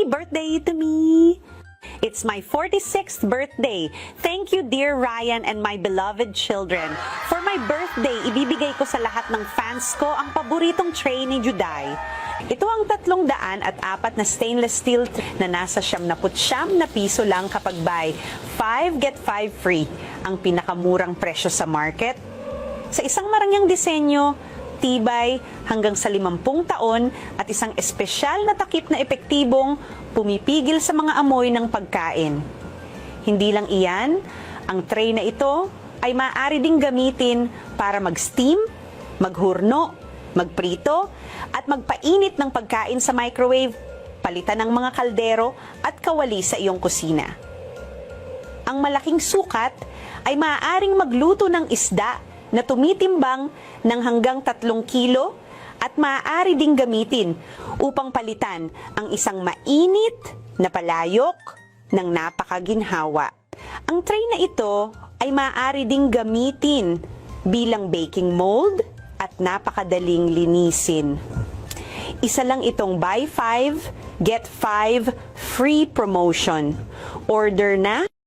Happy birthday to me! It's my 46th birthday. Thank you, dear Ryan and my beloved children. For my birthday, ibibigay ko sa lahat ng fans ko ang paboritong tray ni Juday. Ito ang tatlong daan at apat na stainless steel na nasa siyam na putsyam na piso lang kapag buy 5 get 5 free. Ang pinakamurang presyo sa market. Sa isang marangyang disenyo, tibay hanggang sa 50 taon at isang espesyal na takip na epektibong pumipigil sa mga amoy ng pagkain. Hindi lang iyan, ang tray na ito ay maaari ding gamitin para mag-steam, maghurno, magprito, at magpainit ng pagkain sa microwave, palitan ng mga kaldero at kawali sa iyong kusina. Ang malaking sukat ay maaaring magluto ng isda na tumitimbang ng hanggang 3 kilo at maaari ding gamitin upang palitan ang isang mainit na palayok ng napakaginhawa. Ang tray na ito ay maaari ding gamitin bilang baking mold at napakadaling linisin. Isa lang itong buy 5, get 5 free promotion. Order na